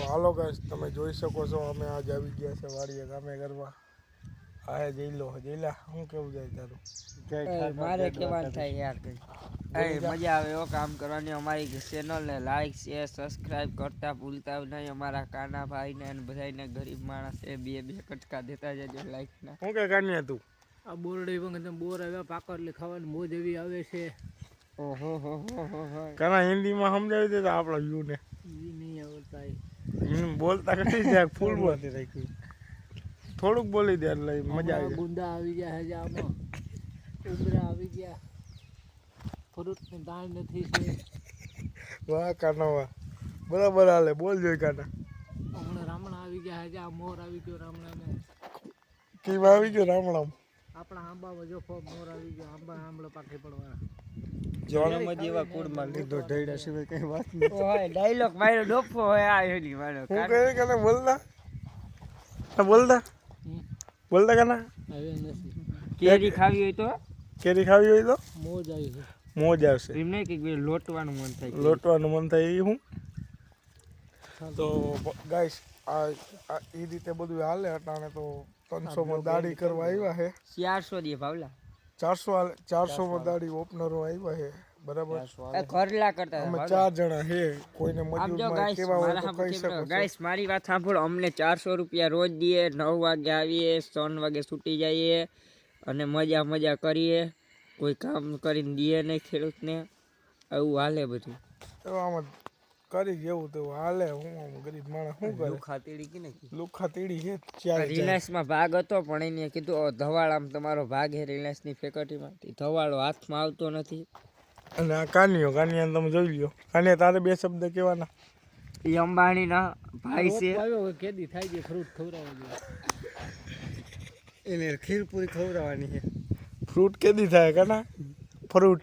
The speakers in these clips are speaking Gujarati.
તો હાલો ગાઈસ તમે જોઈ શકો છો અમે આજ આવી ગયા છે વાડીએ ગામે કરવા આય જઈલો જઈલા હું કેવું જાય તારું? એ મારે કેવાનું થાય યાર કઈ. એ મજા આવે એવો કામ કરવાની. અમારી ચેનલ ને લાઈક શેર સબસ્ક્રાઇબ કરતા ભૂલતા નહીં. અમારા કાના ભાઈ ને અને બધાને ગરીબ માણસ છે બે બે કટકા દેતા જજો લાઈક ના. હું કે કાન્યા તું આ બોરડી વખતે બોર આવ્યા પાકર ખાવાની મોજ એવી આવે છે. ઓહો હો હો હો હો. કાના હિન્દીમાં સમજાવી દેતા આપણા વ્યૂ ને. ઈ નહીં આવડતા એ. બોલતા કઈ જાય ફૂલ બોલતી રાખ્યું થોડુંક બોલી દે એટલે મજા આવી ગુંદા આવી ગયા છે આમાં ઉમરા આવી ગયા. ફ્રૂટની દાણ નથી છે. વાહ કાના વાહ. બરાબર હાલે બોલ જોઈ કાના. હમણાં રામણા આવી ગયા છે આ મોર આવી ગયો રામણામાં કેમ આવી ગયો રામણામ? આપણા આંબામાં જો ખૂબ મોર આવી ગયો. આંબા આંબળો પાકે પડવાના. જોનમ જેવા કુડમાં લીધો ઢૈડા સિવાય કઈ વાત નહીં ઓય ડાયલોગ મારો ડોફો હોય આ એની મારો હું કહે કાના બોલતા હા, બોલતા બોલતા કાના? હવે નથી. કેરી ખાવી હોય તો? કેરી ખાવી હોય તો? મોજ આવી મોજ આવશે. એમ નહીં કે લોટવાનું મન થાય લોટવાનું મન થાય એ હું. તો ગાઈસ આ આ એ રીતે બધું હાલે અટાણે તો ત્રણસોમાં દાડી કરવા આવ્યા છે ચારસો દે ભાવલા. ચારસો ચારસો માં દાડી ઓપનરો આવ્યા છે બરાબર? એ કરતા અમે ચાર જણા છે કોઈને મજૂરમાં કેવા હોય તો કહી શકો ગાઈસ મારી વાત સાંભળો. અમને ચારસો રૂપિયા રોજ દઈએ નવ વાગે આવીએ ત્રણ વાગે છૂટી જઈએ અને મજા મજા કરીએ. કોઈ કામ કરીને દઈએ નહીં ખેડૂતને. આવું હાલે બધું. તો આમાં કરી જેવું તેવું હાલે હું આમ ગરીબ માણસ શું કરે? ખાતીડી કે નહીં લુખા તીડી છે ચાર ચાર. રિલાયન્સમાં ભાગ હતો પણ એને કીધું "ઓ, ધવાળ આમ તમારો ભાગ છે રિલાયન્સની ફેકલ્ટીમાંથી. ધવાળો હાથમાં આવતો નથી. અને આ કાનિયો કાનિયાને તમે જોઈ લ્યો. કાનિયા તારે બે શબ્દ કહેવાના. એ અંબાણીના ભાઈ છે. આવ્યો કેદી થાય છે ફ્રૂટ ખવડાવવાની એને એને ખીરપુરી ખવડાવવાની છે. ફ્રૂટ કેદી થાય કાના? ફ્રૂટ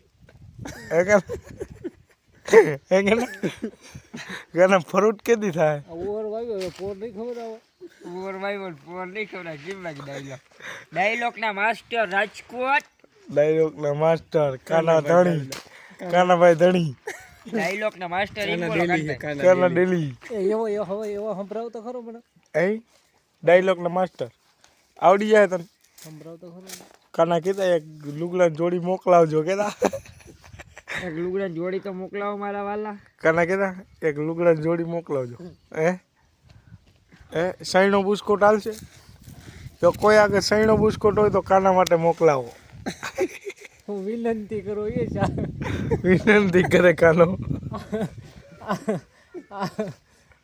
હે કાના? કાના કાના ફ્રૂટ કેદી થાય? આ ઓવર વાવ્યો પોર નહીં ખવડાવવા પોર ભાઈ બોલ પોર નહીં ખબર કેમ લાગે ડાયલોગ ના માસ્ટર રાજકોટ. ડાયલોગ ના માસ્ટર કાના ધણી કાનાભાઈ ધણી. ડાયલોગ ના માસ્ટર. કાના ડેલી એવો એવો હવે એવો સંભળાવ તો ખરો મને. એ ડાયલોગના માસ્ટર આવડી જાય તને? સંભળાવ તો ખરો. કાના કીધા એક લુગડા જોડી મોકલાવજો કેતા એક લુગડા જોડી તો મોકલાવો મારા વાલા. કાના કીધા? એક લુગડા જોડી મોકલાવજો. હે? હે? સૈણો બુસ્કોટ આવશે જો કોઈ આગળ સૈણો બુસ્કોટ હોય તો કાના માટે મોકલાવો. હું વિનંતી કરું એ વિનંતી કરે કાનો.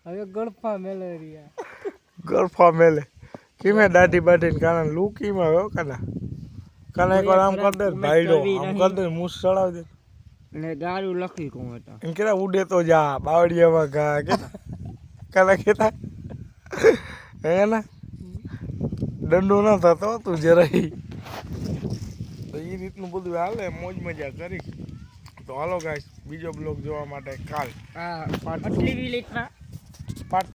હવે ગળફા મેલે રહ્યા. ગળફા મેલે. કીમે દાઢી બાઢીને કાના લૂકીમાં આવ્યો કાના. કાના એકવાર આમ કર દે ભાઈડો આમ કર દે મૂસ ચડાવી દે. ને ગારું લખી કહું હતા એમ કેતા ઉડે તો જા બાવડિયામાં ગા કે કાના કેતા. હે ના? દંડો ના થતો તું જરાય તો એ રીતનું બધું હાલે મોજ મજા કરી. તો હાલો ગાઈસ બીજો બ્લોગ જોવા માટે કાલ. પાર્ટ